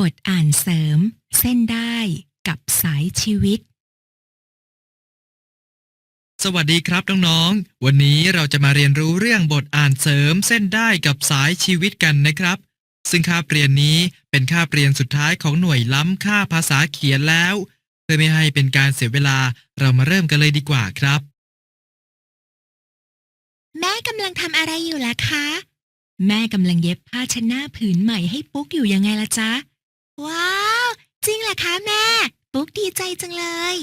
บทอ่านเสริม เส้นได้กับสายชีวิต สวัสดีครับน้องๆ วันนี้เราจะมาเรียนรู้เรื่องบทอ่านเสริม เส้นได้กับสายชีวิตกันนะครับ ซึ่งคาบเรียนนี้เป็นคาบเรียนสุดท้ายของหน่วยล้ำค่าภาษาเขียนแล้ว เพื่อไม่ให้เป็นการเสียเวลาเรามาเริ่มกันเลยดีกว่าครับ แม่กำลังทำอะไรอยู่ล่ะคะ แม่กำลังเย็บผ้าเชดหน้าผืนใหม่ให้ปุ๊กอยู่ยังไงล่ะจ๊ะ ว้าว จริงเหรอคะแม่ ปุ๊กดีใจจังเลย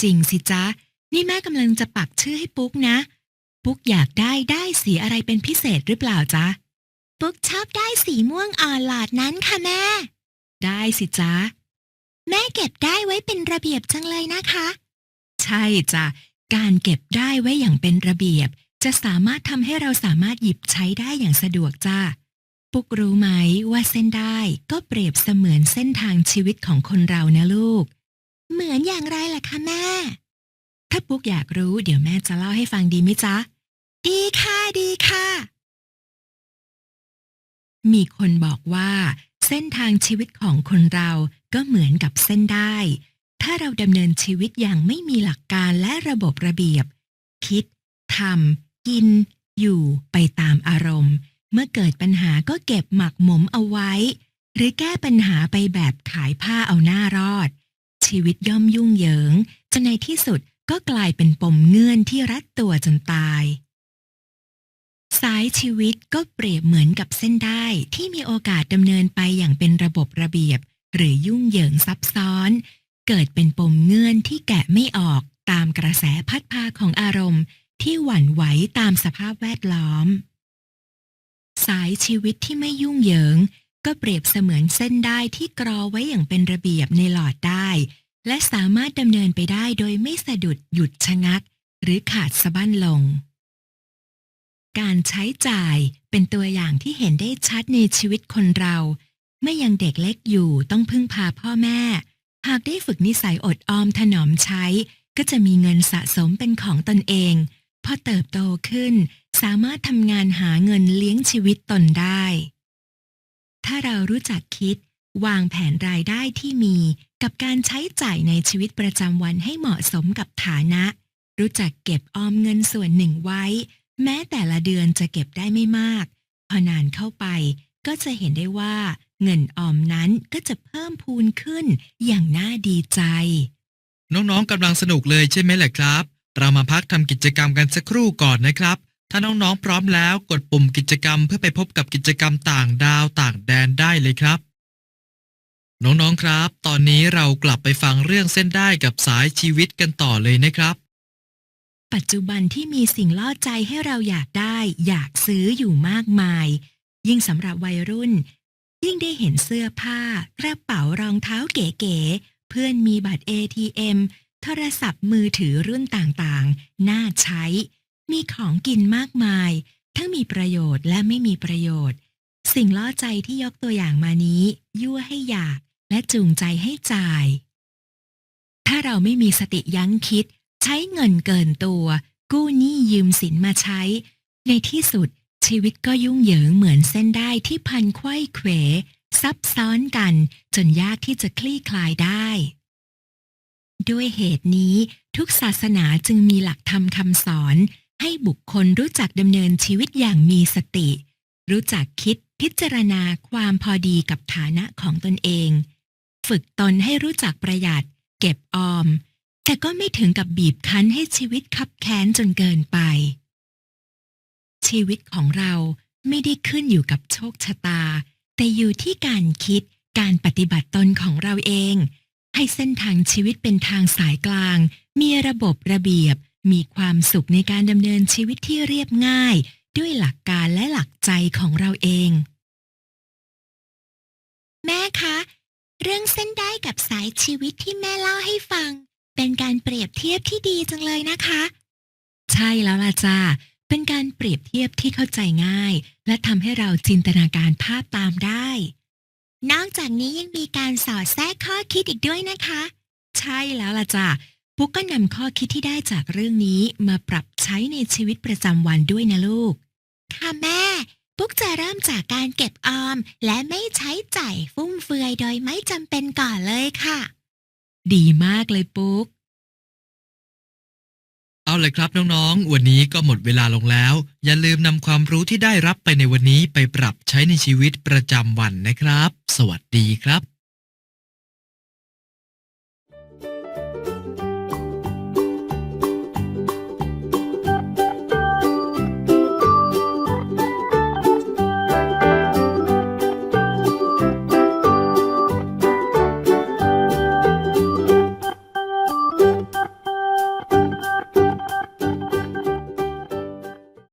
จริงสิจ๊ะ นี่แม่กำลังจะปักชื่อให้ปุ๊กนะ ปุ๊กอยากได้ได้สีอะไรเป็นพิเศษหรือเปล่าจ๊ะ ปุ๊กชอบได้สีม่วงอ่อนหลอดนั้นค่ะแม่ ได้สิจ๊ะ แม่เก็บได้ไว้เป็นระเบียบจังเลยนะคะ ใช่จ้ะ การเก็บได้ไว้อย่างเป็นระเบียบ จะสามารถทำให้เราสามารถหยิบใช้ได้อย่างสะดวกจ้า ปุกรู้ไหมว่าเส้นได้ก็เปรียบเสมือนเส้นทางชีวิตของคนเรานะลูก เหมือนอย่างไรล่ะคะแม่ ถ้าปุกอยากรู้เดี๋ยวแม่จะเล่าให้ฟังดีไหมจ๊ะ ดีค่ะดีค่ะ มีคนบอกว่า เส้นทางชีวิตของคนเราก็เหมือนกับเส้นได้ ถ้าเราดำเนินชีวิตอย่างไม่มีหลักการและระบบระเบียบ คิดทำกิน อยู่ไปตามอารมณ์ เมื่อเกิดปัญหาก็เก็บหมักหมมเอาไว้ หรือแก้ปัญหาไปแบบขายผ้าเอาหน้ารอด ชีวิตย่อมยุ่งเหยิงจนในที่สุดก็กลายเป็นปมเงื่อนที่รัดตัวจนตาย สายชีวิตก็เปรียบเหมือนกับเส้นได้ที่มีโอกาสดำเนินไปอย่างเป็นระบบระเบียบ หรือยุ่งเหยิงซับซ้อน เกิดเป็นปมเงื่อนที่แกะไม่ออกตามกระแสพัดพาของอารมณ์ที่หวั่นไหวตามสภาพแวดล้อม สายชีวิตที่ไม่ยุ่งเหยิง ก็เปรียบเสมือนเส้นได้ที่กรอไว้อย่างเป็นระเบียบในหลอดได้ และสามารถดำเนินไปได้โดยไม่สะดุดหยุดชะงัก หรือขาดสะบั้นลง การใช้จ่ายเป็นตัวอย่างที่เห็นได้ชัดในชีวิตคนเราเมื่อยังเด็กเล็กอยู่ต้องพึ่งพาพ่อแม่ หากได้ฝึกนิสัยอดออมถนอมใช้ ก็จะมีเงินสะสมเป็นของตนเอง พอเติบโตขึ้น สามารถทำงานหาเงินเลี้ยงชีวิตตนได้ ถ้าเรารู้จักคิด วางแผนรายได้ที่มีกับการใช้จ่ายในชีวิตประจำวันให้เหมาะสมกับฐานะ รู้จักเก็บออมเงินส่วนหนึ่งไว้ แม้แต่ละเดือนจะเก็บได้ไม่มาก พอนานเข้าไปก็จะเห็นได้ว่า เงินออมนั้นก็จะเพิ่มพูนขึ้นอย่างน่าดีใจ น้องๆกำลังสนุกเลยใช่ไหมแหละครับ เรามาพักทำกิจกรรมกันสักครู่ก่อนนะครับ ถ้าน้องๆพร้อมแล้วกดปุ่มกิจกรรมเพื่อไปพบกับกิจกรรมต่างดาวต่างแดนได้เลยครับ น้องๆครับ ตอนนี้เรากลับไปฟังเรื่องเส้นได้กับสายชีวิตกันต่อเลยนะครับ ปัจจุบันที่มีสิ่งล่อใจให้เราอยากได้ อยากซื้ออยู่มากมาย ยิ่งสำหรับวัยรุ่น ยิ่งได้เห็นเสื้อผ้า กระเป๋ารองเท้าเก๋ๆเพื่อนมีบัตร ATM โทรศัพท์มือถือรุ่นต่างๆ น่าใช้ มีของกินมากมาย ทั้งมีประโยชน์และไม่มีประโยชน์ สิ่งล่อใจที่ยกตัวอย่างมานี้ ยั่วให้อยากและจูงใจให้จ่าย ถ้าเราไม่มีสติยั้งคิด ใช้เงินเกินตัว กู้หนี้ยืมสินมาใช้ ในที่สุดชีวิตก็ยุ่งเหยิงเหมือนเส้นได้ที่พันไขว้เขว ซับซ้อนกันจนยากที่จะคลี่คลายได้ ด้วยเหตุนี้ทุกศาสนาจึงมีหลักธรรมคำสอน ให้บุคคลรู้จักดำเนินชีวิตอย่างมีสติ รู้จักคิดพิจารณาความพอดีกับฐานะของตนเอง ฝึกตนให้รู้จักประหยัด เก็บออม แต่ก็ไม่ถึงกับบีบคั้นให้ชีวิตคับแค้นจนเกินไป ชีวิตของเราไม่ได้ขึ้นอยู่กับโชคชะตา แต่อยู่ที่การคิดการปฏิบัติตนของเราเอง ให้เส้นทางชีวิตเป็นทางสายกลาง มีระบบระเบียบ มีความสุขในการดำเนินชีวิตที่เรียบง่าย ด้วยหลักการและหลักใจของเราเอง แม่คะ เรื่องเส้นได้กับสายชีวิตที่แม่เล่าให้ฟัง เป็นการเปรียบเทียบที่ดีจังเลยนะคะ ใช่แล้วล่ะจ้าเป็นการเปรียบเทียบที่เข้าใจง่าย และทำให้เราจินตนาการภาพตามได้ นอกจากนี้ยังมีการสอดแทรกข้อคิดอีกด้วยนะคะ ใช่แล้วล่ะจ้ะปุ๊กก็นำข้อคิดที่ได้จากเรื่องนี้มาปรับใช้ในชีวิตประจำวันด้วยนะลูก ค่ะแม่ ปุ๊กจะเริ่มจากการเก็บออม และไม่ใช้จ่ายฟุ่มเฟือยโดยไม่จำเป็นก่อนเลยค่ะ ดีมากเลยปุ๊ก เอาเลยครับน้องๆ วันนี้ก็หมดเวลาลงแล้ว อย่าลืมนำความรู้ที่ได้รับไปในวันนี้ไปปรับใช้ในชีวิตประจำวันนะครับ สวัสดีครับ